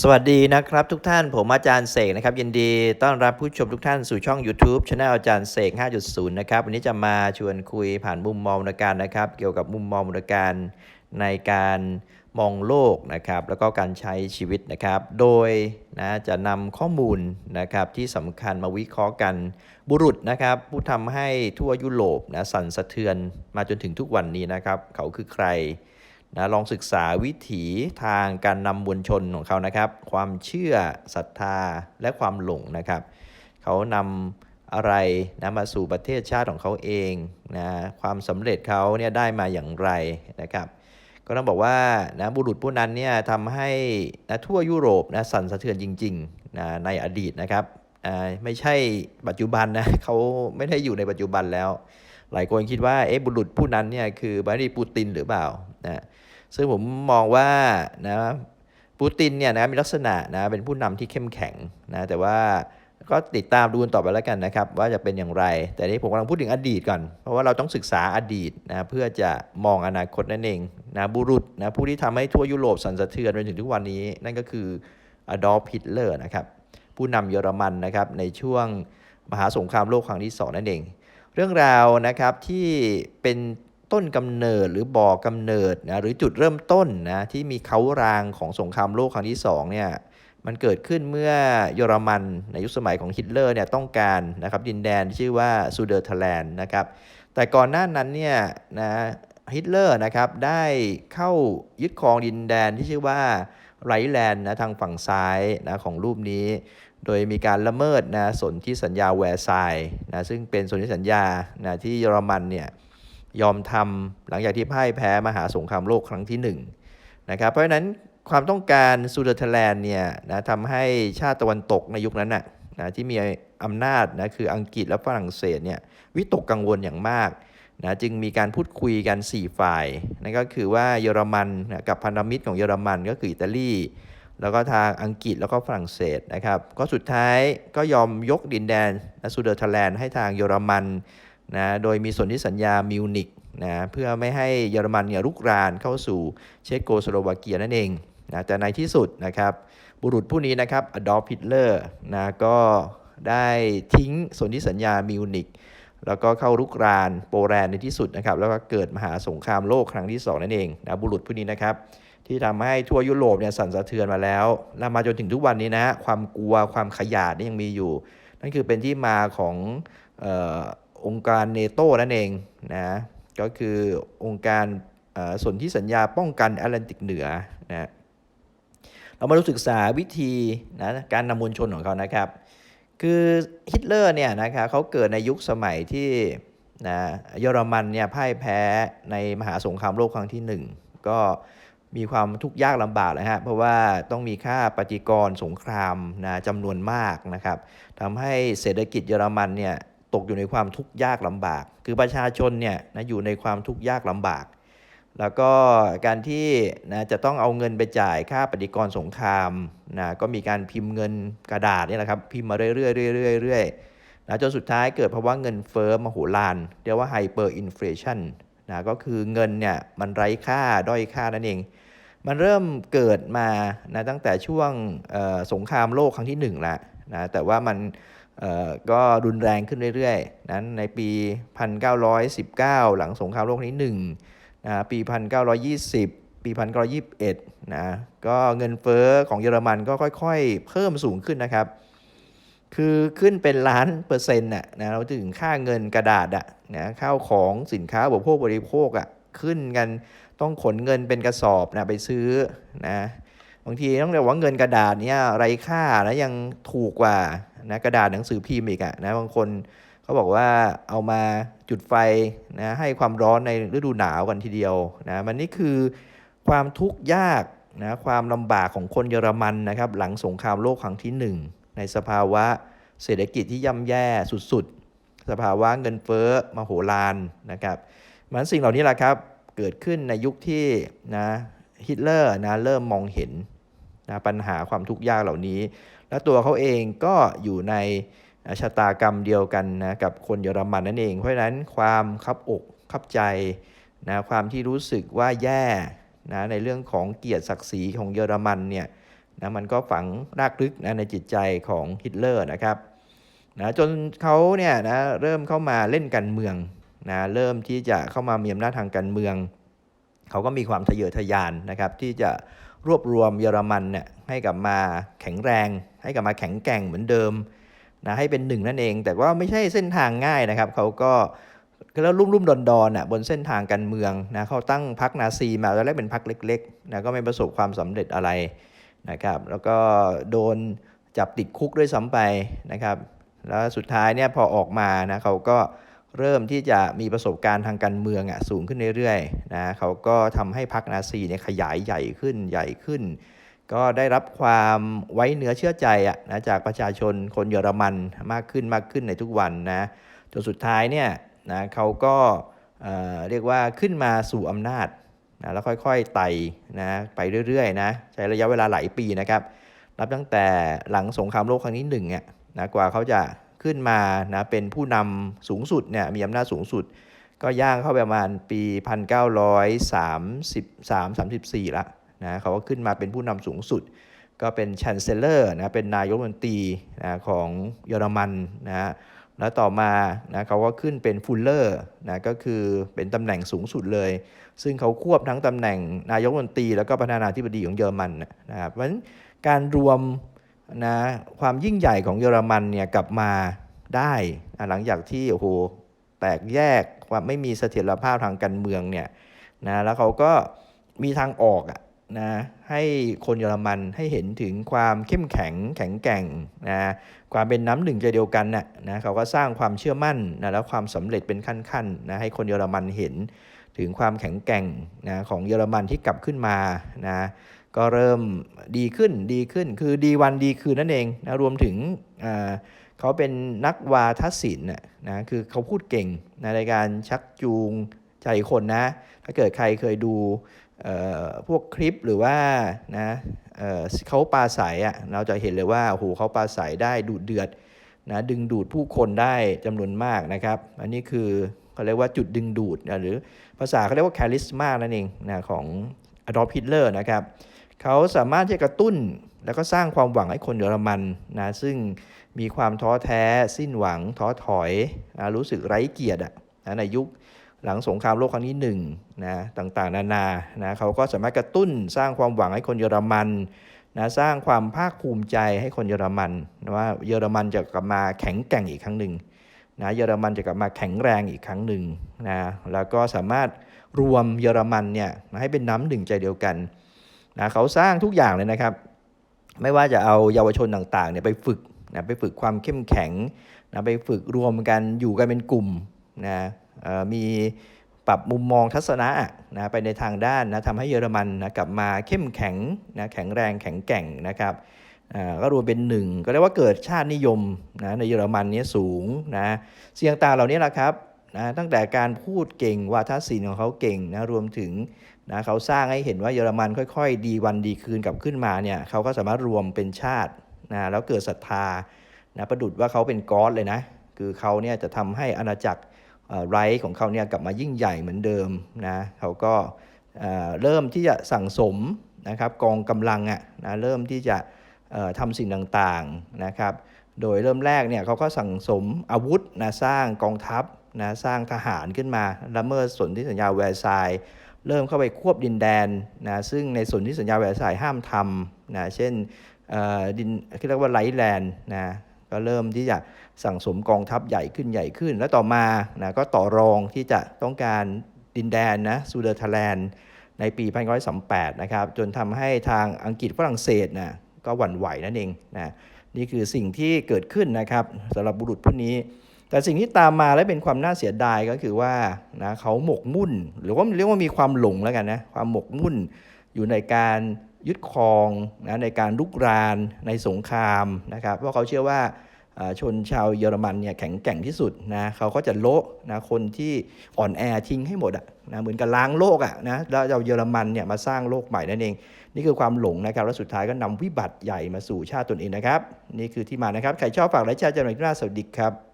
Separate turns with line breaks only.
สวัสดีนะครับทุกท่านผมอาจารย์เสกนะครับ ยินดีต้อนรับผู้ชมทุกท่านสู่ช่อง YouTube Channel อาจารย์เสก 5.0 นะครับ วันนี้จะมาชวนคุยผ่านมุมมองมนการนะครับ เกี่ยวกับมุมมองมนการในการมองโลกนะครับ แล้วก็การใช้ชีวิตนะครับ โดยนะจะนำข้อมูลนะครับที่สำคัญมาวิเคราะห์กันบุรุษนะครับ ผู้ทำให้ทั่วยุโรปนะสั่นสะเทือนมาจนถึงทุกวันนี้นะครับ เขาคือใคร นะลองศึกษาวิถีทางการนำมวลชนของเขานะครับ ความเชื่อศรัทธาและความหลงนะครับ เขานำอะไรนะมาสู่ประเทศชาติของเขาเองนะความสำเร็จเขาเนี่ยได้มาอย่างไรนะครับก็ต้องบอกว่านะบุรุษผู้นั้นเนี่ยทำให้นะทั่วยุโรปนะสั่นสะเทือนจริงๆนะในอดีตนะครับไม่ใช่ปัจจุบันนะเขาไม่ได้อยู่ในปัจจุบันแล้ว หลายคนคิดว่าเอ๊ะบุรุษผู้นั้นเนี่ยคือบารีปูตินหรือเปล่านะ ซึ่งผมมองว่านะปูตินเนี่ยนะมีลักษณะนะเป็นผู้นำที่เข้มแข็งนะแต่ว่าก็ติดตามดูกันต่อไปแล้วกันนะครับ ว่าจะเป็นอย่างไร แต่นี้ผมกำลังพูดถึงอดีตก่อน เพราะว่าเราต้องศึกษาอดีตนะเพื่อจะมองอนาคตนั่นเองนะบุรุษนะผู้ที่ทำให้ทั่วยุโรปสั่นสะเทือนจนถึงทุกวันนี้ นั่นก็คืออดอล์ฟฮิตเลอร์นะครับผู้นำเยอรมันนะครับในช่วงมหาสงครามโลกครั้งที่สองนั่นเอง เรื่องราวนะครับที่เป็น ต้นกำเนิดหรือบ่อกำเนิดนะหรือจุดเริ่มต้นนะที่มีเขารางของสงครามโลกครั้งที่สองเนี่ยมันเกิดขึ้นเมื่อเยอรมันในยุคสมัยของฮิตเลอร์เนี่ยต้องการนะครับดินแดนที่ชื่อว่าซูเดอร์ทแลนด์นะครับแต่ก่อนหน้านั้นเนี่ยนะฮิตเลอร์นะครับได้เข้ายึดครองดินแดนที่ชื่อว่าไรแลนด์นะทางฝั่งซ้ายนะของรูปนี้ โดยมีการละเมิดนะสนธิสัญญาแวร์ไซน์นะซึ่งเป็นสนธิสัญญานะที่เยอรมันเนี่ย ยอมทำหลังจากที่พ่ายแพ้มหาสงครามโลกครั้งที่1นะครับเพราะฉะนั้นความต้องการซูเดอร์เทแลนด์เนี่ยนะทำให้ชาติตะวันตกในยุคนั้นนะนะที่มีอำนาจนะคืออังกฤษและฝรั่งเศสเนี่ยวิตกกังวลอย่างมากนะจึงมีการพูดคุยกัน 4 ฝ่ายนั่นก็คือว่าเยอรมันนะกับพันธมิตรของเยอรมันก็คืออิตาลีแล้วก็ทางอังกฤษแล้วก็ฝรั่งเศสนะครับ ก็สุดท้ายก็ยอมยกดินแดนซูเดอร์ทแลนด์ให้ทางเยอรมัน นะโดยมีสนธิสัญญามิวนิกนะเพื่อไม่ให้เยอรมันเนี่ยรุกรานเข้าสู่เชโกสโลวาเกียนั่นเองนะแต่ในที่สุดนะครับบุรุษผู้นี้นะครับอดอล์ฟฮิตเลอร์นะก็ได้ทิ้งสนธิสัญญามิวนิกแล้วก็เข้ารุกรานโปแลนด์ในที่สุดนะครับแล้วก็เกิดมหาสงครามโลกครั้งที่ 2 นั่นเองนะบุรุษผู้นี้นะครับที่ทำให้ทั่วยุโรปเนี่ยสั่นสะเทือนมาแล้วและมาจนถึงทุกวันนี้นะความกลัวความขยาดนี่ยังมีอยู่ นั่นคือเป็นที่มาของ องค์การเนโตนั่นเองนะ ก็คือองค์การเอ่อสนธิสัญญาป้องกันแอตแลนติกเหนือนะเรามาดูศึกษาวิธีนะการนำมวลชนของเขานะครับ คือฮิตเลอร์เนี่ยนะครับเขาเกิดในยุคสมัยที่นะเยอรมันเนี่ยพ่ายแพ้ในมหาสงครามโลกครั้งที่หนึ่งก็มีความทุกข์ยากลำบากนะฮะเพราะว่าต้องมีค่าปฏิกรณ์สงครามนะจำนวนมากนะครับทำให้เศรษฐกิจเยอรมันเนี่ย ตกอยู่ในความทุกข์ยากลำบาก คือประชาชนเนี่ยนะอยู่ในความทุกข์ยากลำบาก แล้วก็การที่นะจะต้องเอาเงินไปจ่ายค่าปฏิกรสงครามนะก็มีการพิมพ์เงินกระดาษเนี่ยแหละครับพิมพ์มาเรื่อยๆเรื่อยๆเรื่อยๆนะจนสุดท้ายเกิดภาวะเงินเฟ้อมโหฬารเรียกว่าไฮเปอร์อินฟลชันนะก็คือเงินเนี่ยมันไร้ค่าด้อยค่านั่นเองมันเริ่มเกิดมานะตั้งแต่ช่วงสงครามโลกครั้งที่1ละนะแต่ว่ามัน ก็รุนแรงขึ้นเรื่อยๆ นั้นในปี 1919 หลังสงครามโลกครั้งที่1นะปี 1920 ปี 1921 นะ ก็เงินเฟ้อของเยอรมันก็ค่อยๆ เพิ่มสูงขึ้นนะครับ คือขึ้นเป็นล้านเปอร์เซ็นต์น่ะนะเราถึงค่าเงินกระดาษอะนะข้าวของสินค้าอุปโภคบริโภคอะขึ้นกันต้องขนเงินเป็นกระสอบนะไปซื้อนะบางทีต้องเรียกว่าเงินกระดาษเนี่ยไรค่านะยังถูกกว่า นะกระดาษหนังสือพิมพ์อีกอะนะบางคนเขาบอกว่าเอามาจุดไฟนะให้ความร้อนในฤดูหนาวกันทีเดียวนะมันนี่คือความทุกข์ยากนะความลำบากของคนเยอรมันนะครับหลังสงครามโลกครั้งที่หนึ่งในสภาวะเศรษฐกิจที่ย่ำแย่สุดๆ สภาวะเงินเฟ้อมโหฬารนะครับมันสิ่งเหล่านี้แหละครับเกิดขึ้นในยุคที่นะฮิตเลอร์นะเริ่มมองเห็นนะปัญหาความทุกข์ยากเหล่านี้ และตัวเขาเองก็อยู่ในชะตากรรมเดียวกันนะกับคนเยอรมันนั่นเอง เพราะฉะนั้นความคับอกคับใจนะความที่รู้สึกว่าแย่นะในเรื่องของเกียรติศักดิ์ศรีของเยอรมันเนี่ยนะมันก็ฝังรากลึกนะในจิตใจของฮิตเลอร์นะครับนะจนเขาเนี่ยนะเริ่มเข้ามาเล่นการเมืองนะเริ่มที่จะเข้ามามีอำนาจทางการเมือง เขาก็มีความทะเยอทะยานนะครับที่จะ รวบรวมเยอรมันเนี่ยให้กลับมาแข็งแรง ให้กลับมาแข็งแกร่งเหมือนเดิมนะให้เป็นหนึ่งนั่นเอง แต่ว่าไม่ใช่เส้นทางง่ายนะครับเขาก็แล้วรุ่มรุ่มดอนดอนอะบนเส้นทางการเมืองนะเขาตั้งพรรคนาซีมาตอนแรกเป็นพรรคเล็กๆนะก็ไม่ประสบความสำเร็จอะไรนะครับแล้วก็โดนจับติดคุกด้วยซ้ำไปนะครับแล้วสุดท้ายเนี่ยพอออกมานะเขาก็ เริ่มที่จะมีประสบการณ์ทางการเมืองอะสูงขึ้นเรื่อยๆนะเขาก็ทำให้พรรคนาซีเนี่ยขยายใหญ่ขึ้นใหญ่ขึ้น ก็ได้รับความไว้เนื้อเชื่อใจอะนะจากประชาชนคนเยอรมันมากขึ้นมากขึ้นในทุกวันนะจนสุดท้ายเนี่ยนะเขาก็เอ่อเรียกว่าขึ้นมาสู่อำนาจนะแล้วค่อยๆไต่นะไปเรื่อยๆนะใช้ระยะเวลาหลายปีนะครับนับตั้งแต่หลังสงครามโลกครั้งที่หนึ่งเนี่ยนะกว่าเขาจะ ขึ้นมานะเป็นผู้นำสูงสุดเนี่ยมีอำนาจสูงสุด ก็ย่างเข้าไปประมาณปี 1933 34ละนะเขาก็ขึ้นมาเป็นผู้นำสูงสุด ก็เป็นชันเซลเลอร์นะเป็นนายกรัฐมนตรีนะของเยอรมันนะแล้วต่อมานะเขาก็ขึ้นเป็นฟูลเลอร์นะก็คือเป็นตำแหน่งสูงสุดเลย ซึ่งเขาควบทั้งตำแหน่งนายกรัฐมนตรีแล้วก็ประธานาธิบดีของเยอรมันนะครับเพราะฉะนั้นการรวม นะความยิ่งใหญ่ของเยอรมันเนี่ยกลับมาได้หลังจากที่โอ้โหแตกแยกความไม่มีเสถียรภาพทางการเมืองเนี่ยนะแล้วเขาก็มีทางออกอะนะให้คนเยอรมันให้เห็นถึงความเข้มแข็งแข็งแกร่งนะความเป็นน้ำหนึ่งใจเดียวกันน่ะนะเขาก็สร้างความเชื่อมั่นนะแล้วความสำเร็จเป็นขั้นๆนะให้คนเยอรมันเห็นถึงความแข็งแกร่งนะของเยอรมันที่กลับขึ้นมานะ ก็เริ่มดีขึ้นดีขึ้น คือดีวันดีคืนนั่นเองนะรวมถึงเขาเป็นนักวาทศิลป์นะคือเขาพูดเก่งนะในการชักจูงใจคนนะ ถ้าเกิดใครเคยดูพวกคลิปหรือว่านะเเขาปาศัยอะเราจะเห็นเลยว่าโอ้โหเขาปาศัยได้ดุเดือดนะดึงดูดผู้คนได้จำนวนมากนะครับ อันนี้คือเขาเรียกว่าจุดดึงดูดนะหรือภาษาเขาเรียกว่าแคลิสมานั่นเองนะของอดอล์ฟฮิตเลอร์นะครับ เขาสามารถที่จะกระตุ้นแล้วก็สร้างความหวังให้คนเยอรมันนะซึ่งมีความท้อแท้สิ้นหวังท้อถอยนะรู้สึกไร้เกียรติอะนะในยุคหลังสงครามโลกครั้งที่หนึ่งนะต่างๆ นานานะเขาก็สามารถกระตุ้นสร้างความหวังให้คนเยอรมันนะสร้างความภาคภูมิใจให้คนเยอรมันนะว่าเยอรมันจะกลับมาแข็งแกร่งอีกครั้งหนึ่งนะเยอรมันจะกลับมาแข็งแรงอีกครั้งหนึ่งนะแล้วก็สามารถรวมเยอรมันเนี่ยมาให้เป็นน้ำหนึ่งใจเดียวกัน นะเขาสร้างทุกอย่างเลยนะครับ ไม่ว่าจะเอาเยาวชนต่างๆเนี่ยไปฝึกนะไปฝึกความเข้มแข็งนะไปฝึกรวมกันอยู่กันเป็นกลุ่มนะมีปรับมุมมองทัศนะนะไปในทางด้านนะทำให้เยอรมันนะกลับมาเข้มแข็งนะแข็งแรงแข็งแกร่งนะครับอ่าก็รวมเป็นหนึ่งก็เรียกว่าเกิดชาตินิยมนะในเยอรมันนี้สูงนะเสียงตาเหล่านี้แหละครับนะตั้งแต่การพูดเก่งวาทศิลป์ของเขาเก่งนะรวมถึง นะเขาสร้างให้เห็นว่าเยอรมันค่อยๆ ดีวันดีคืนกลับขึ้นมาเนี่ยเขาก็สามารถรวมเป็นชาตินะแล้วเกิดศรัทธานะประดุดว่าเขาเป็นก๊อดเลยนะคือเขาเนี่ยจะทำให้อาณาจักรไรท์ของเขาเนี่ยกลับมายิ่งใหญ่เหมือนเดิมนะเขาก็เอ่อเริ่มที่จะสั่งสมนะครับกองกำลังอะนะเริ่มที่จะเอ่อทำสิ่งต่างๆนะครับ โดยเริ่มแรกเนี่ยเขาก็สั่งสมอาวุธนะสร้างกองทัพนะสร้างทหารขึ้นมาละเมิดสนธิสัญญาแวร์ซาย เริ่มเข้าไปควบดินแดนนะซึ่งในส่วนธิสัญญาแวร์ซายห้ามทำนะเช่นเอ่อดินที่เรียกว่าไลท์แลนด์นะก็เริ่มที่จะสั่งสมกองทัพใหญ่ขึ้นใหญ่ขึ้น แล้วต่อมานะก็ต่อรองที่จะต้องการดินแดนนะซูเดอร์ทแลนด์ในปี 1938 นะครับ จนทำให้ทางอังกฤษฝรั่งเศสนะก็หวั่นไหวนั่นเองนะนี่คือสิ่งที่เกิดขึ้นนะครับสำหรับบุรุษผู้นี้ แต่สิ่งที่ตามมาและเป็นความน่าเสียดายก็คือว่านะเขาหมกมุ่น หรือว่าเรียกว่ามีความหลงแล้วกันนะความหมกมุ่นอยู่ในการยึดครองนะในการลุกรานในสงครามนะครับเพราะเขาเชื่อว่าชนชาวเยอรมันเนี่ยแข็งแกร่งที่สุดนะเขาก็จะโละนะคนที่อ่อนแอทิ้งให้หมดอะนะเหมือนกับล้างโลกอะนะแล้วเอาเยอรมันเนี่ยมาสร้างโลกใหม่นั่นเอง นี่คือความหลงนะครับ แล้วสุดท้ายก็นำวิบัติใหญ่มาสู่ชาติตนเองนะครับ นี่คือที่มานะครับ ใครชอบฝากไลค์แชร์จำหน่อยหน้าสวัสดีครับ